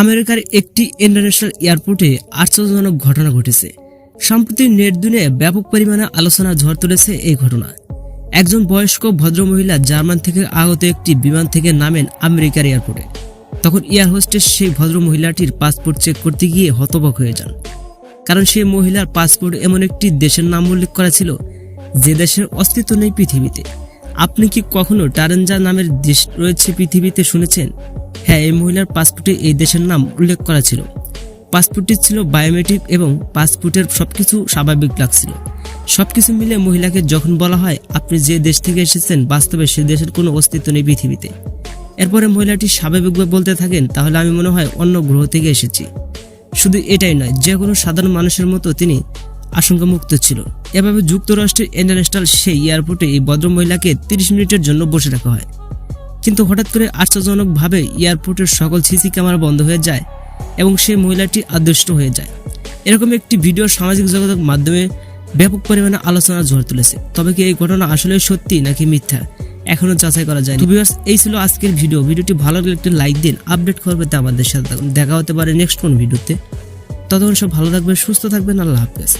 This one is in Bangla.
আমেরিকার একটি ইন্টারন্যাশনাল এয়ারপোর্টে আশ্চর্যজনক ঘটনা ঘটেছে। সম্প্রতি নেট দুনিয়ায় ব্যাপক পরিমাণে আলোচনা ঝড় তুলেছে এই ঘটনা। একজন বয়স্ক ভদ্রমহিলা জার্মান থেকে আগত একটি বিমান থেকে নামেন আমেরিকার এয়ারপোর্টে। তখন এয়ার হোস্টেস সেই ভদ্র মহিলাটির পাসপোর্ট চেক করতে গিয়ে হতবাক হয়ে যান। কারণ সেই মহিলার পাসপোর্ট এমন একটি দেশের নাম উল্লেখ করা ছিল, যে দেশের অস্তিত্ব নেই পৃথিবীতে। আপনি কি কখনো টারেঞ্জা নামের দেশ রয়েছে পৃথিবীতে শুনেছেন? হ্যাঁ এই মহিলার পাসপোর্টে এই দেশের নাম উল্লেখ করা ছিল। পাসপোর্টটি ছিল বায়োমেট্রিক এবং পাসপোর্টের সবকিছু স্বাভাবিক লাগছিল। সবকিছু মিলে মহিলাকে যখন বলা হয়, আপনি যে দেশ থেকে এসেছেন, বাস্তবে সে দেশের কোনো অস্তিত্ব নেই পৃথিবীতে। এরপরে মহিলাটি স্বাভাবিকভাবে বলতে থাকেন, তাহলে আমি মনে হয় অন্য গ্রহ থেকে এসেছি। শুধু এটাই নয়, যে কোনো সাধারণ মানুষের মতো তিনি আশঙ্কামুক্ত ছিল। এভাবে যুক্তরাষ্ট্রের ইন্টারন্যাশনাল সেই এয়ারপোর্টে এই ভদ্র মহিলাকে তিরিশ মিনিটের জন্য বসে রাখা হয়। কিন্তু হঠাৎ করে আশ্চর্যজনকভাবে এয়ারপোর্টের সকল সিসি ক্যামেরা বন্ধ হয়ে যায় এবং সেই মহিলাটি আদৃষ্ট হয়ে যায়। এরকম একটি ভিডিও সামাজিক যোগাযোগ মাধ্যমে ব্যাপক পরিমাণে আলোচনা ঝড় তুলেছে। তবে কি এই ঘটনা আসলে সত্যি নাকি মিথ্যা? এখনও যাচাই করা যায় ভিউয়ার্স এই ছিল আজকের ভিডিও। ভিডিওটি ভালো লাগলে একটি লাইক দিন, আপডেট করবে তা আমাদের সাথে দেখা হতে পারে নেক্সট কোন ভিডিওতে। ততক্ষণ সব ভালো থাকবেন, সুস্থ থাকবেন। আল্লাহ হাফেজ।